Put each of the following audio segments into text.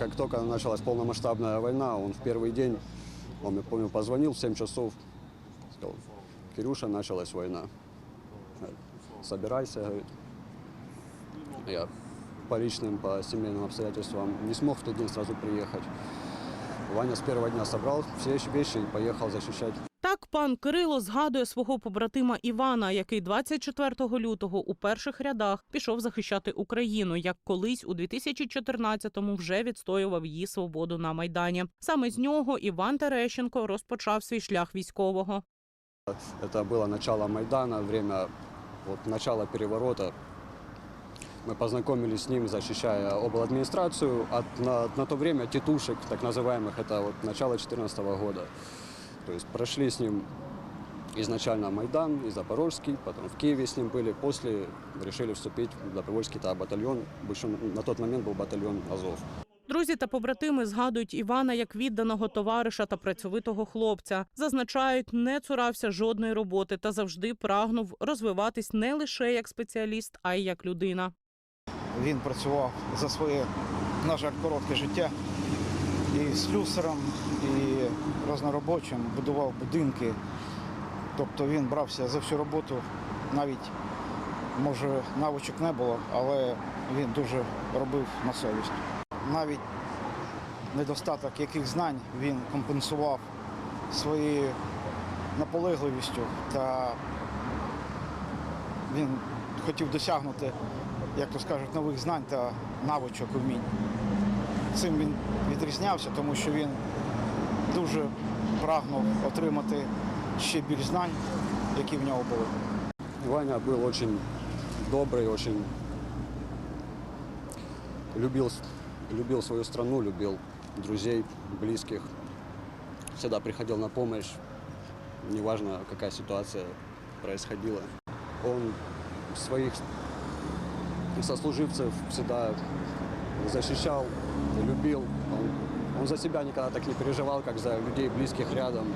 как только началась полномасштабная война, он в первый день, он, я помню, позвонил в 7 часов, сказал, Кирюша, началась война. Собирайся, говорит. Я по личным, по семейным обстоятельствам не смог в тот день сразу приехать. Ваня с первого дня собрал все вещи и поехал защищать пан Кирило згадує свого побратима Івана, який 24 лютого у перших рядах пішов захищати Україну, як колись у 2014-му вже відстоював її свободу на майдані. Саме з нього Іван Терещенко розпочав свій шлях військового. Это было начало Майдана, время вот, начала переворота. Мы познакомились с ним, защищая обладминистрацию. От, на, на то время тетушек, так называемых, это вот начало 2014 года. То есть прошли с ним изначально Майдан и Запорожский, потом в Киеве с ним были. После решили вступить в добровольский -то батальон. Еще на тот момент был батальон Азов. Друзі та побратими згадують Івана як відданого товариша та працьовитого хлопця. Зазначають, не цурався жодної роботи та завжди прагнув розвиватись не лише як спеціаліст, а й як людина. Він працював за своє, на жаль, коротке життя і слюсарем, і розноробочим, будував будинки. Тобто він брався за всю роботу, навіть, може, навичок не було, але він дуже робив на совість. Навіть недостаток яких знань він компенсував своєю наполегливістю та він хотів досягнути як то скажуть, нових знань та навичок умінь. Цим він відрізнявся, тому що він дуже прагнув отримати ще більш знань, які в нього були. Ваня был очень добрый, очень любил, с- любил свою страну, любил друзей, близких. Всегда приходил на помощь, неважно, какая ситуация происходила. Он своих сослуживцев всегда защищал, любил. Он, он за себя никогда так не переживал, как за людей, близких рядом.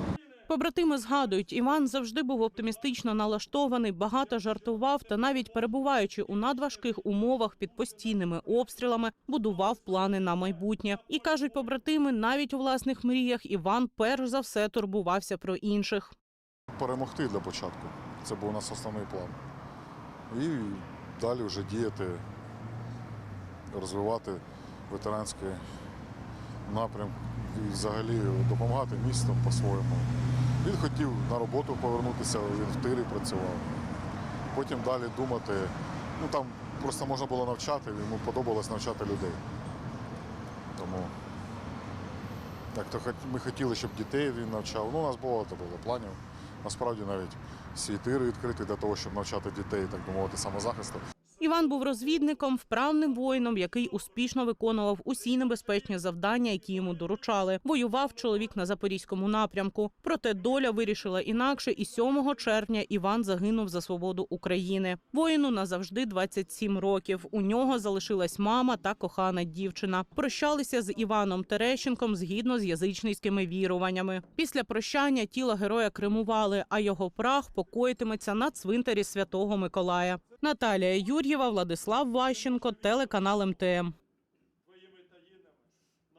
Побратими згадують, Іван завжди був оптимістично налаштований, багато жартував та навіть перебуваючи у надважких умовах під постійними обстрілами, будував плани на майбутнє. І кажуть побратими, навіть у власних мріях Іван перш за все турбувався про інших. перемогти для початку. Це був у нас основний план. І далі вже діяти, розвивати ветеранський напрям і взагалі допомагати містам по-своєму. Він хотів на роботу повернутися, він в тирі працював. Потім далі думати. Ну там просто можна було навчати, йому подобалось навчати людей. Тому як то ми хотіли, щоб дітей він навчав. Ну, у нас багато було планів. Насправді навіть свій тир відкритий для того, щоб навчати дітей, так би мовити, самозахисту. Іван був розвідником, вправним воїном, який успішно виконував усі небезпечні завдання, які йому доручали. Воював чоловік на запорізькому напрямку. Проте доля вирішила інакше, і 7 червня Іван загинув за свободу України. Воїну назавжди 27 років. У нього залишилась мама та кохана дівчина. Прощалися з Іваном Терещенком згідно з язичницькими віруваннями. Після прощання тіло героя кремували, а його прах покоїтиметься на цвинтарі Святого Миколая. Наталія Юр'єва, Владислав Ващенко, телеканал МТМ.